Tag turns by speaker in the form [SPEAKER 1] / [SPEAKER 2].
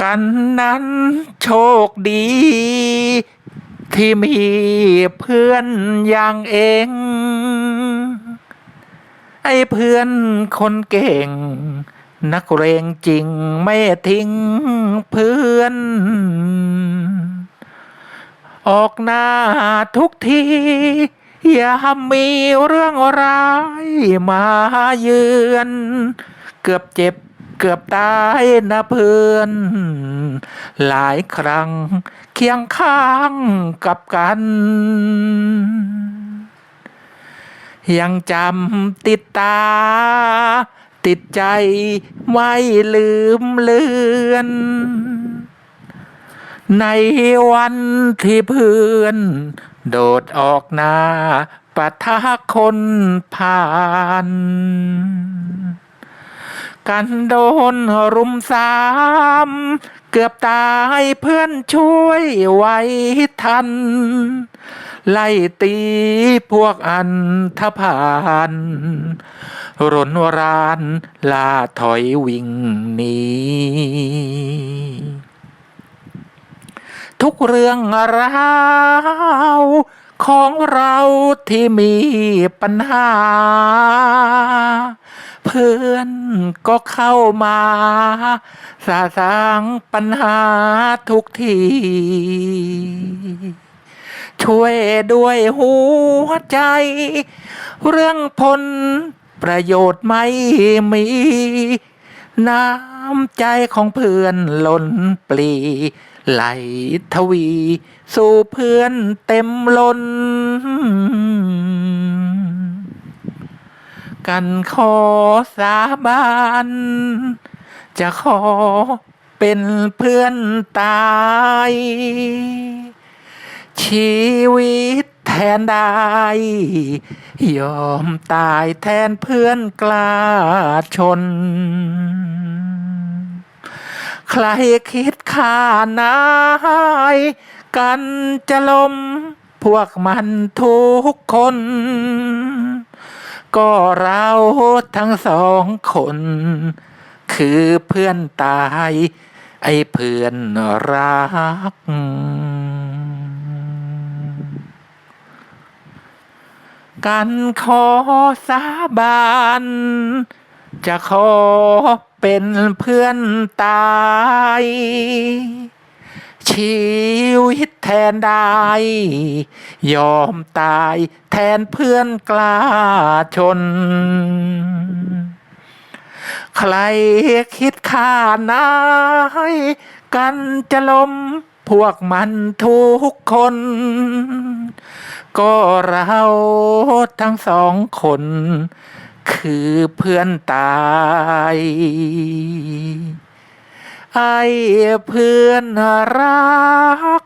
[SPEAKER 1] กันนั้นโชคดี ที่มีเพื่อนอย่างเอง ไอ้เพื่อนคนเก่ง นักเรงจริงไม่ทิ้งเพื่อน ออกหน้าทุกที อย่ามีเรื่องร้ายมาเยือน เกือบเจ็บ เกือบตายนะเพื่อน หลายครั้ง เคียงข้างกับกัน ยังจำติดตา ติดใจไม่ลืมเลือน ในวันที่เพื่อน โดดออกหน้าปะทะคนผ่าน กันโดนรุมสาม เกือบตายเพื่อนช่วยไว้ทัน ไล่ตีพวกอันธพาลรนรานลาถอยวิ่งหนีทุกเรื่องราวของเราที่มีปัญหา เพื่อนก็เข้ามาสาสางปัญหาทุกที ช่วยด้วยหัวใจ เรื่องผลประโยชน์ไม่มี น้ำใจของเพื่อนล้นปลี ไหลทวี สู่เพื่อนเต็มล้น กันขอสาบานจะขอเป็นเพื่อนตาย ชีวิตแทนได้ ยอมตายแทนเพื่อนกล้าชน ใครคิดฆ่านายกันจะล้มพวกมันทุกคน ก็เราทั้งสองคน คือเพื่อนตาย ไอ้เพื่อนรัก กันขอสาบาน จะขอเป็นเพื่อนตาย ชีวิตแทนได้ ยอมตายแทนเพื่อนกล้าชน ใครคิดฆ่านายกันจะล้มพวกมันทุกคน ก็เราทั้งสองคน คือเพื่อนตาย ไอ้เพื่อนรัก